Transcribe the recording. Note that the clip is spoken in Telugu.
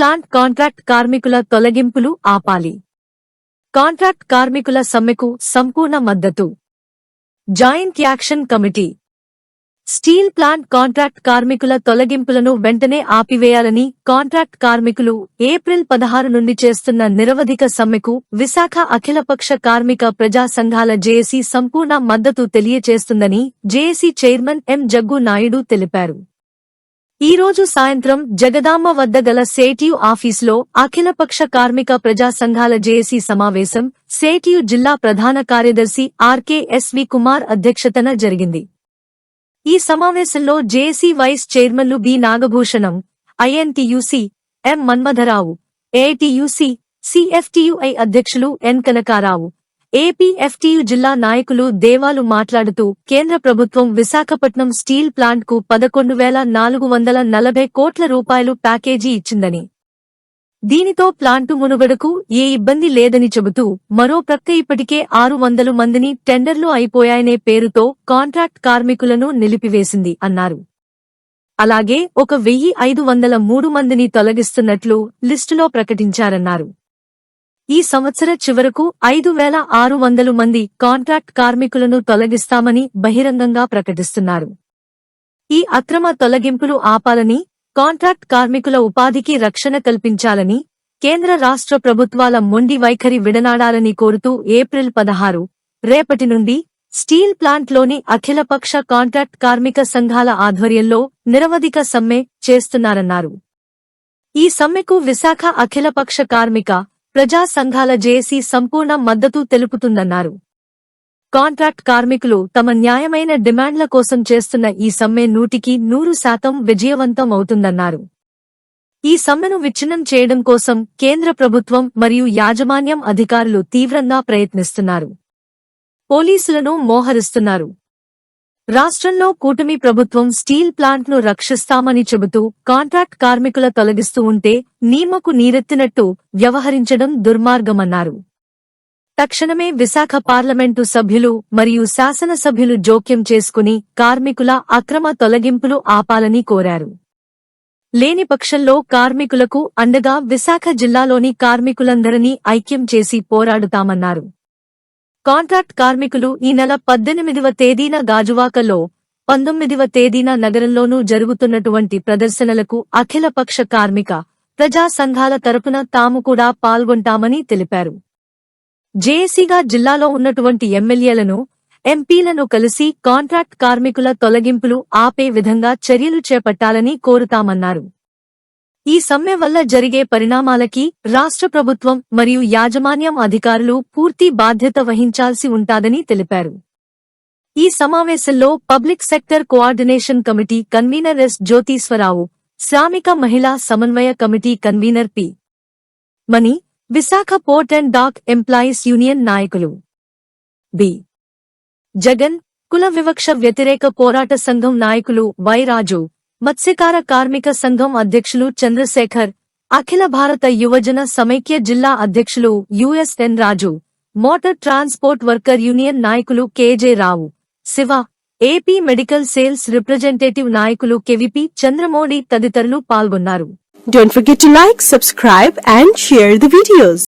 ప్లాంట్ కాంట్రాక్ట్ కార్మికుల తొలగింపులు ఆపాలి. కాంట్రాక్ట్ కార్మికుల సమ్మెకు సంపూర్ణ మద్దతు. Joint action committee. Steel plant contract కార్మికుల తొలగింపులను వెంటనే ఆపివేయాలని కాంట్రాక్ట్ కార్మికులు ఏప్రిల్ పదహారు నుండి చేస్తున్న నిరవధిక సమ్మెకు విశాఖ అఖిలపక్ష కార్మిక ప్రజా సంఘాల జేఏసీ సంపూర్ణ మద్దతు తెలియచేస్తుందని JAC chairman M Jaggu Naidu తెలిపారు. ఈ రోజు సాయంత్రం జగదాంబ వద్ద గల సేటియు ఆఫీసులో అఖిలపక్ష కార్మిక ప్రజా సంఘాల జేఏసీ సమావేశం సేటియు జిల్లా ప్రధాన కార్యదర్శి ఆర్కేఎస్వి కుమార్ అధ్యక్షతన జరిగింది. ఈ సమావేశంలో జేఏసీ వైస్ చైర్మన్లు B Nagabhushanam INTUC M Manmadharao AITUC CFTUI అధ్యక్షులు ఎన్ కనకారావు ఏపీఎఫ్టీయు జిల్లా నాయకులు దేవాలు మాట్లాడుతూ కేంద్ర ప్రభుత్వం విశాఖపట్నం స్టీల్ ప్లాంట్కు పదకొండు వేల నాలుగు వందల నలభై కోట్ల రూపాయలు ప్యాకేజీ ఇచ్చిందని. దీనితో ప్లాంటు మునుగడకు ఏ ఇబ్బంది లేదని చెబుతూ మరో ప్రక్క ఇప్పటికే ఆరు వందలు మందిని టెండర్లు అయిపోయాయనే పేరుతో కాంట్రాక్ట్ కార్మికులను నిలిపివేసింది అన్నారు. అలాగే ఒక వెయ్యి ఐదు వందల మూడు మందిని తొలగిస్తున్నట్లు లిస్టులో ప్రకటించారన్నారు. ఈ సంవత్సర చివరకు ఐదు వేల ఆరు వందలు మంది కాంట్రాక్ట్ కార్మికులను తొలగిస్తామని బహిరంగంగా ప్రకటిస్తున్నారు. ఈ అక్రమ తొలగింపులు ఆపాలని కాంట్రాక్ట్ కార్మికుల ఉపాధికి రక్షణ కల్పించాలని కేంద్ర రాష్ట్ర ప్రభుత్వాల మొండి వైఖరి విడనాడాలని కోరుతూ ఏప్రిల్ పదహారు రేపటి నుండి స్టీల్ ప్లాంట్లోని అఖిలపక్ష కాంట్రాక్ట్ కార్మిక సంఘాల ఆధ్వర్యంలో నిరవధిక సమ్మె చేస్తున్నారన్నారు. ఈ సమ్మెకు విశాఖ అఖిలపక్ష కార్మిక ప్రజా సంఘాల జేసీ సంపూర్ణ మద్దతు తెలుపుతుందన్నారు. కాంట్రాక్ట్ కార్మికులు తమ న్యాయమైన డిమాండ్ల కోసం చేస్తున్న ఈ సమ్మె నూటికి నూరు శాతం విజయవంతం అవుతుందన్నారు. ఈ సమ్మెను విచ్ఛిన్నం చేయడం కోసం కేంద్ర ప్రభుత్వం మరియు యాజమాన్యం అధికారులు తీవ్రంగా ప్రయత్నిస్తున్నారు. పోలీసులను మోహరిస్తున్నారు. రాష్ట్రంలో కూటమి ప్రభుత్వం స్టీల్ ప్లాంట్ను రక్షిస్తామని చెబుతూ కాంట్రాక్ట్ కార్మికుల తొలగిస్తూ ఉంటే నీమకు నీరెత్తినట్టు వ్యవహరించడం దుర్మార్గమన్నారు. తక్షణమే విశాఖ పార్లమెంటు సభ్యులు మరియు శాసనసభ్యులు జోక్యం చేసుకుని కార్మికుల అక్రమ తొలగింపులు ఆపాలని కోరారు. లేని పక్షంలో కార్మికులకు అండగా విశాఖ జిల్లాలోని కార్మికులందరినీ ఐక్యం చేసి పోరాడుతామన్నారు. కాంట్రాక్ట్ కార్మికులు ఈ నెల పద్దెనిమిదివ తేదీన గాజువాకలో పంతొమ్మిదివ తేదీన నగరంలోనూ జరుగుతున్నటువంటి ప్రదర్శనలకు అఖిలపక్ష కార్మిక ప్రజా సంఘాల తరపున తాము కూడా పాల్గొంటామని తెలిపారు. జేఏసీగా జిల్లాలో ఉన్నటువంటి ఎమ్మెల్యేలను ఎంపీలను కలిసి కాంట్రాక్ట్ కార్మికుల తొలగింపులు ఆపే విధంగా చర్యలు చేపట్టాలని కోరుతామన్నారు. ఈ సమ్మె వల్ల జరిగే పరిణామాలకి రాష్ట్ర ప్రభుత్వం మరియు యాజమాన్యం అధికారులు పూర్తి బాధ్యత వహించాల్సి ఉంటాదని తెలిపారు. ఈ సమావేశంలో public sector coordination committee convener S. Jyotishwararao శ్రామిక మహిళా సమన్వయ committee convener P. Mani Visakha port and dock employees union నాయకులు బి. జగన్ కుల వివక్ష వ్యతిరేక పోరాట సంఘం నాయకులు వై రాజు మత్స్యకార కార్మిక సంఘం అధ్యక్షులు చంద్రశేఖర్ అఖిల భారత యువజన సమైక్య జిల్లా అధ్యక్షులు USN Raju motor transport worker union నాయకులు KJ Rao Shiva AP medical sales representative నాయకులు కెవిపి చంద్రమౌళి తదితరులు పాల్గొన్నారు Don't forget to like, subscribe and share the videos.